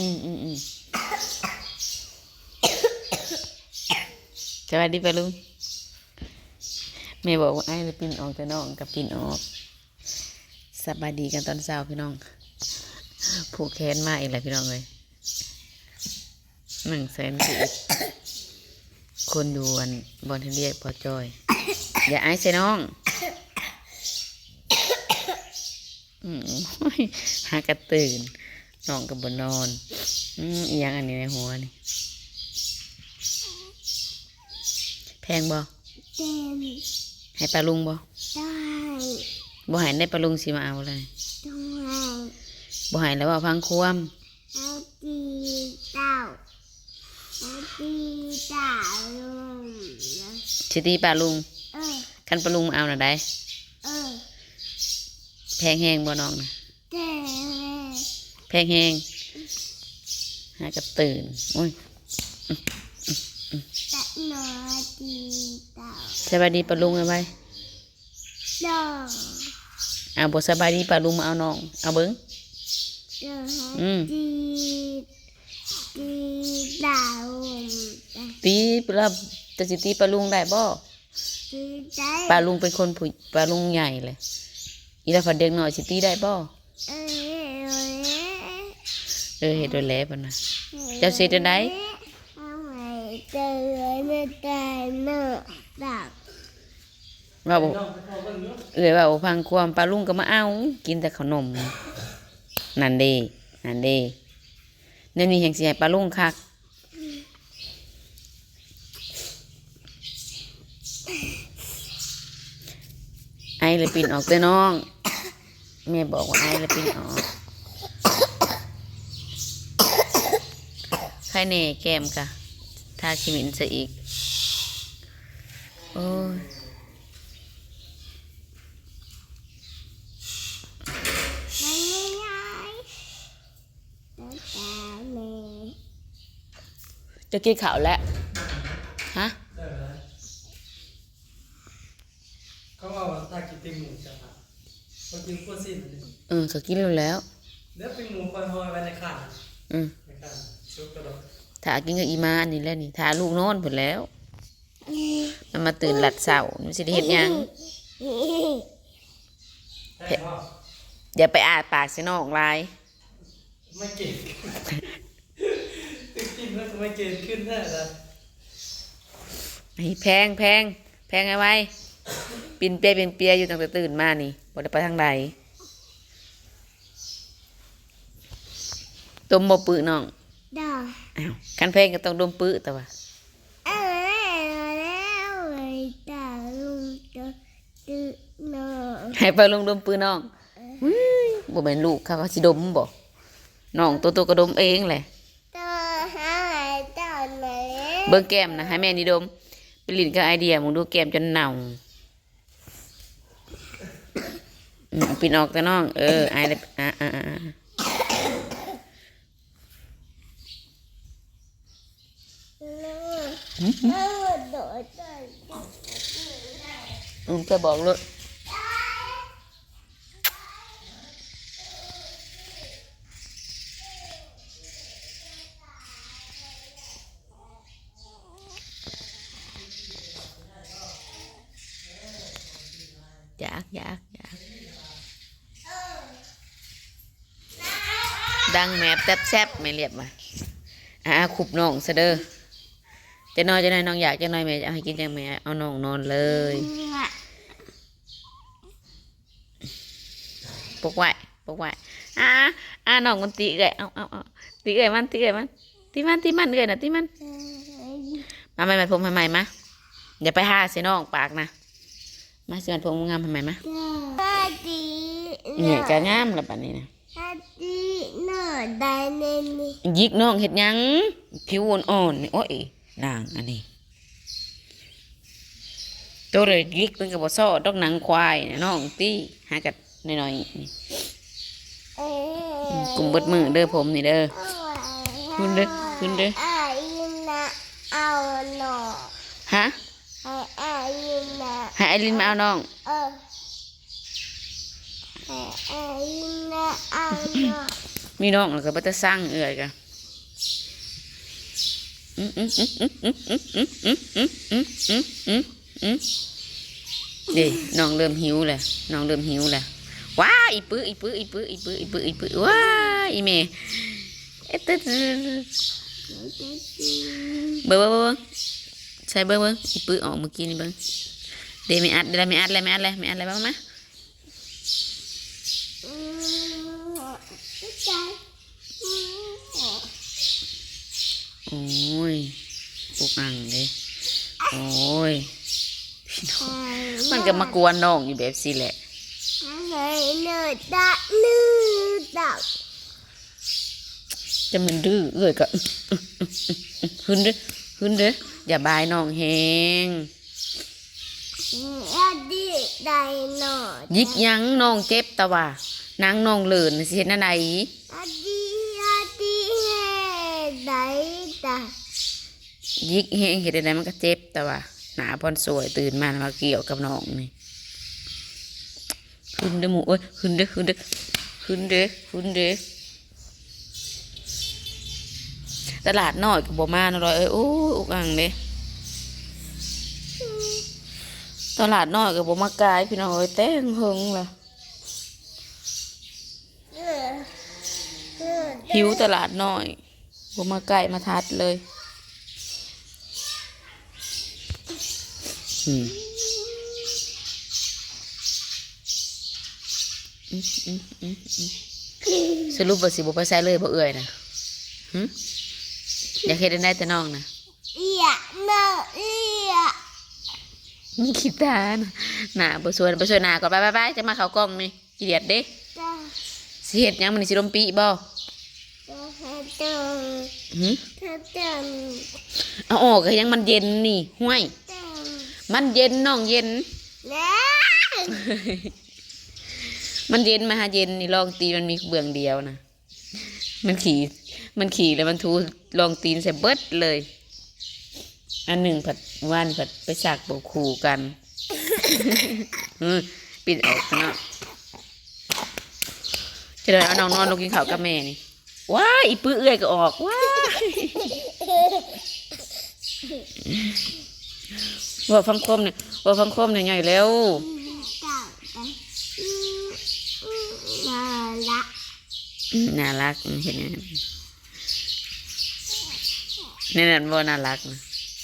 อืมอืมอืมสวัสดีปะลุงแม่บอกว่าไอ้เลยปินออกแต่น้องกับปินออกสบายดีกันตอนเช้าพี่น้อง ผูกแขนมาอีกแล้วพี่น้องเลยหนึ่งแสนสี่คนดูอันบอลที่เรียกพอจอย อย่าไอ้ใส่น้องหากระตื่น น้องกับบนอนอืมอีหยังอันนี้ในหัวนี่แพงบ่เต้นให้ปลาลุงบ่ได้บ่ให้ได้ปลาลุงสิมาเอาเลยด้วยบ่ให้แล้วว่าพังควมเอาตีเต่าเอาตีเต่าลงนะสิตีปลาลุงเออคันปลาลุงมาเอาน่ะได้เออแพงแหงบ่น้องนะเต้น แพงแหงหากระตื่นโอ้ยตะหนอตีเต่าสบายดีปลาลุงเอาไว้ดองเอาบ่สบายดีปลาลุงมาเอาน้อง เอาเบิ่งเดินอืมตีตีเต่าตีปลาจะสิตีปลาลุงได้บ่ตีได้ปลาลุงเป็นคนผู้ปลาลุงใหญ่เลยอีแล้วฝันเด็กหน่อยสิตีได้บ่เออ เออเฮ็ดโดยแล้วปะนะเจ้าสิจะได้เอาไว้เจอไม่ได้เนอะดักว่าบ่เอ้ยว่าบ่พังความปลาลุงก็มาเอา กินแต่ขนม นั่นเด้นั่นเด้เนี่ยวนี่แห่งสิให้ปลาลุงคักไอเลยปินออกเด้น้องแม่บอกว่าไอเลยปินออก ใค รเน่แก้มกะทาคิมินซะอีก โอ้ยไม่ง่ายแต่แต่แม่จะกินข้าวแล้ว ฮะได้ไหมเขาบอกว่าถ้ากินปิ้งหมูจะผ่านมากินพวกสิ้นเลยเออก็กินแล้วแล้วเดี๋ยวปิ้งหมูคอยหอยไว้ในข่านอืม ถ้ากินกับอีมาอันนี้แหล้วนี่ถ้าลูกนอนผลแล้วมันมาตื่นหลัดเสามันสิได้เห็นยังใช่พ่ออย่าไปอาดปากสินอกลายไม่เก่งตึกจิ้มแล้วก็ไม่เก่งขึ้นแน่เลยไอ้แพงแพงแพงไงไว้ปินเปียปินเปียอยู่ตั้งแต่ตื่นมานี่บ่ได้ไปทางใดต้มบ่ปื้อน้อง ดอกอ้าวคันแพงก็ต้องดมปื้อแต่ว่าเออแล้วไอ้ตาลุงจะตื่นนอนให้ไปลงดมปื้อน้องอุ้ยบ่แม่นลูกเขาเขาสิดมบ่น้องตัวตัวก็ดมเองแหละตัวหายตอนไหนเบิ่งแก้มนะให้แม่นี่ดมไปลิ้นกับไอเดียมึงดูแก้มจนเน่าอืมปินออกแต่น้อง เออไอเลยอะอะอะ อืมไปบอกเลยอยากอยากอยากดังแมบแซบแซบไม่เรียบมาอะขุบน้องซะเด้อ จะน้อยจะน้อยน้องอยากจะน้อยแม่จะเอาให้กินจังแม่เอาน้องนอนเลยปกไว้ปกไว้อ่าอ่าน้องมันตีเอ้ยเอาเอาเอาตีเอ้ยมันตีเอ้ยมันตีมันตีมันเอ้ยนะตีมันมาใหม่มาผมใหม่ๆมาอย่าไปหาเสียน้องปากนะมาเสียมันผมงามใหม่ๆมาปาดีเนี่ยก็งามแล้วปานนี้นะปาดีเนอได้เน่นี่ยิกน้องเห็ดหยังผิวอ่อนๆนี่โอ้ย นางอันนี้ตัวเลยยิกเป็นกระบอกซ้อดอกหนังควายน่ะน้องตีหากัดหน่อยๆนี่เอ้อืมกลุ่มเบิดมือเด้อผมนี่เด้อขึ้นเด้อขึ้นเด้ออายินนะเอาหนอฮะให้อายินนะให้ไอรินมาเอาน้องเออให้อายินนะเอาหนอมีน้องแล้วก็บ่จะสร้างเอื่อยกัน ดี๋น้องเริ่มหิวแหล้วน้องเริ่มหิวแหล้วว้าอีปื้ออีปื้ออีปื้ออีปื้ออีปื้ออีปื้อว้าอีเมย์เอ๊ะตึ๊ดเบิ้งเบิ้งเบิ้งใส่เบิ้งเบิ้งอีปื้อออกเมื่อกี้นี่เบิ้งเดี๋ยวไม่อัดเดี๋ยวไม่อัดเลยไม่อัดเลยไม่อัดเลยบ้างไหม อืมใจอืม โอ้ยปุกอังเลยโอ้ยมันก็มากวนน้องอยู่แบบสิแหละอะไรเนื้อดะเนื้อดะจะมันดื้อเอ้ยก็ขึ้นเด้อขึ้นเด้ออย่าบายน้องแหงอะดีได้หนอยิกยั้งน้องเจ็บตะว่า นางน้องเลินสิเห็นอะไร ได้ยิกแหงเห็นอะไรมันก็เจ็บตะว่าหนาพอนสวยตื่นมามาเกี่ยวกับน้องนี่ขึ้นเด้อหมูเอ้ยขึ้นเด้อขึ้นเด้อขึ้นเด้อขึ้นเด้อตลาดน้อยกับบ่มาเนาะร้อยเอ้ยโอ้ยอุกอังเด้ตลาดน้อยกับบ่มากายพี่น้องเอ้ยแต่งหึงล่ะเออเออหิวตลาดน้อย บ่มาไก่มาทัดเลยอืมอืมอืมอืมอืมสรุปว่าสิบ่ไปใส่เลยบ่เอื่อยนะหึอยากเฮ็ดได้แต่น้องนะเอียเนอเอียมึงคิดตานะหน้าบ่สวยบ่สวยหน้าก่อนไปไปไปจะมาเข้ากล้องนี่ขี้เดียดเด้จ้าสิเฮ็ดหยังมันสิลมปีบ่จะให้เติมหึถ้าเติมเอาออกก็ยังมันเย็นนี่ห้วยเติมมันเย็นน้องเย็นแล้วมันเย็นมาหาเย็นนี่ลองตีมันมีเบื้องเดียวนะ มันขี่ มันขี่แล้วมันทูลองตีนใส่เบิดเลย อันหนึ่งผัดว่านผัดไปสักโบกขู่กันอืมปิดออกเนาะจะเดินเอาน้องนอนลงกินข้าวกับแม่นี่ ว้าอีปื้อเอื้อยก็ออกว้าว่าฟังคมเนี่ยว่าฟังคมเนี่ยใหญ่แล้วเก่าไปอืมอืมน่ารักน่ารักเห็นไหมนี่นั่นบ่น่ารักนะ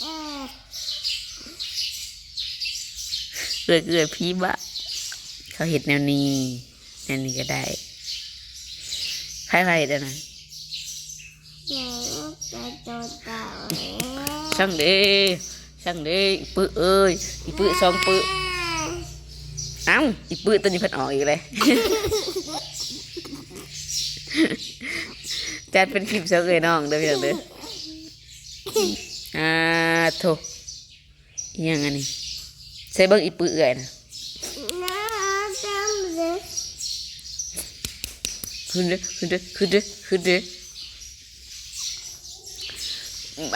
เออเกิดเกิดพี่บะเขาเห็นแนวนี้แนวนี้ก็ได้ใครใครเด้อนะ ช่างเด้ช่างเด้อีปื้อเอ้ยอีปื้อสองปื้อเอ้าอีปื้อตัวนี้เพัดออกอีกเลยจัดเป็นคลิปเสือเอ้ยน้องเด้อพี่น้องเด้ออ่าโถอิหยังอันนี้ใส่เบิ่งอีปื้อเอ้ยนะน่าจังเลยขึ้นเด้อขึ้นเด้อขึ้นเด้อขึ้นเด้อ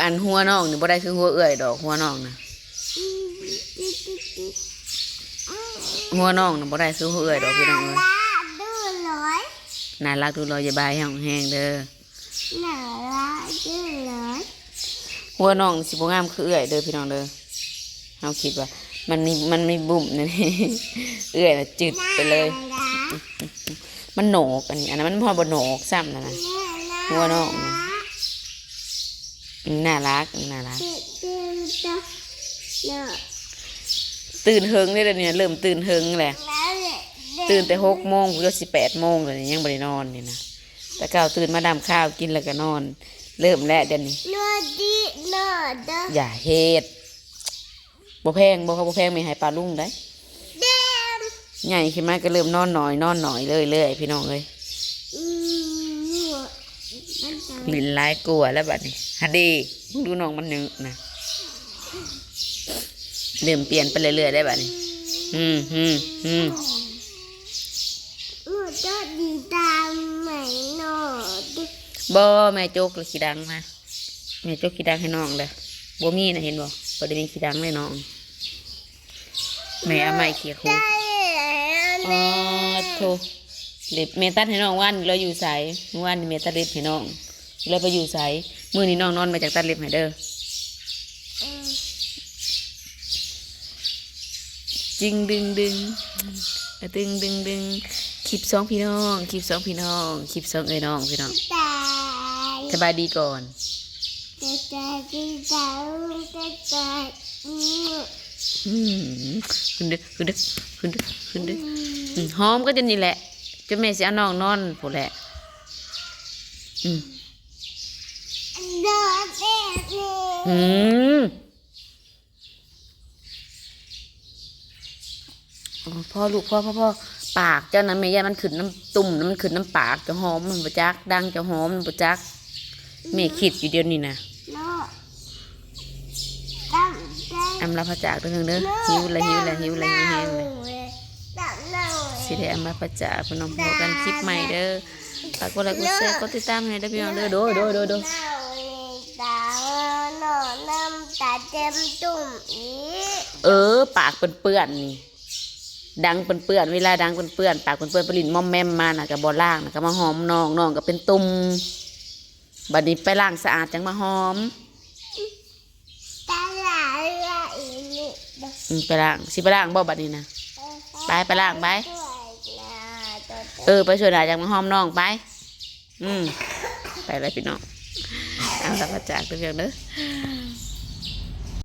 อันหัวน้องนี่บ่ได้คือหัวเอื้อยดอกหัวน้องนะอืมจิ๊ดจิ๊ดจิ๊ดอืมหัวน้องน่ะบ่ได้คือหัวเอื้อยดอกพี่น้องเอ้ยน่าดูเลยน่ารักดูรอยอย่าบายแห้งแห้งเด้อน่ารักดูเลยหัวน้องสิบ่งามคือเอื้อยเด้อพี่น้องเด้อเฮาคิดว่า มันมีมันมีบุ่มนั่นเอื้อยน่ะจืดไปเลยน่ารักมันโหนกอันนี้อันนั้นมันพอบ่โหนกซ้ำนั่นน่ะหัวน้องอืม น่ารักน่ารักจิ๊ดจิ๊ดจิ๊ดเนาะตื่นเฮิงได้แล้วเนี่ยเริ่มตื่นเฮิงแหละแล้วเนี่ยตื่นแต่หกโมงก็สิแปดโมงเลยยังบ่ได้นอนนี่นะแต่เก้าตื่นมาดำข้าวกินแล้วก็นอน เริ่มแล้วเดี๋ยวนี้นวดดีนวดเด้ออย่าเฮ็ดบ่แพงบ่เขาบ่แพงไม่ให้ปลาลุงได้เดมใหญ่ขึ้นมาก็เริ่มนอนหน่อยนอนหน่อยเลยเลยพี่น้องเอ้ยอืมนวดมันจะลิ้นลายกลัวแล้วบัดนี้ ฮัดดีมึงดูน้องมันนึกนะเริ่มเปลี่ยนไปเรื่อยๆได้บัดนี้อืมอืมอืมนวดก็ดีตามไหมนวดบ่แม่โจกเลยขี้ดังนะแม่โจกขี้ดังให้น้องเลยบ่มีนะเห็นบ่บ่ได้มีขี้ดังเลยน้อง แม่เอาไม้เขี่ยคูได้อ๋อโทเล็บเมตัดให้น้องวันเราอยู่ใสเมื่อวานนี่เมตัดเล็บให้น้องแล้วไปอยู่ไส มือนี้น้องนอนมาจากตัดเล็บให้เด้ออืมจึงดึงดึงดึงดึงดึงคลิปสองพี่น้องคลิปสองพี่น้องคลิปสองเอ้ยน้องพี่น้องสบายดีก่อนขึ้นเด้อขึ้นเด้อขึ้นเด้อขึ้นเด้อหอมก็จะนี่แหละจะแม่สิเอน้องนอนผู้แหละ อืม โดนเด็กนี่ อืมอ๋อพ่อลูกพ่อพ่อพ่อปากเจ้านะแม่ยายมันขึ้นน้ำตุ่มน้ำมันขึ้นน้ำปากจะหอมมันประจักดังจะหอมมันประจักแม่คิดอยู่เดียวนี้นะโน่ตั้งใจอำลาพระจากเด้อเด้อหิวเลยหิวเลยหิวเลยหิวแห้งเลยตั้งเน่าสิได้อำลาพระจากพี่น้องพบกันคลิปใหม่เด้อฝากกดไลค์กดแชร์กดติดตามให้เด้อพี่น้องเด้อโดยโดยโดยโดย เน่าตาหนอน้ำ ตาเต็มตุ่มอีกเออ ปากเปื้อนๆนี่ ดังเปื้อนๆเวลาดังเปื้อนๆปากเปื้อนๆปลินมอมแมมมาน่ะกับบอล่างน่ะก็มาหอมน้องน้องก็เป็นตุ่มบัดนี้ไปล้างสะอาดจังมาหอมตาลายละอีนี่อืมไปล้างสิไปล้างบ่บัดนี้นะไปไปล้างไปช่วยนะตัวเต็มเออไปช่วยหลานจังมาหอมน้องไป อืมไปเลยพี่น้องเอาละพระจากเด้อเด้อ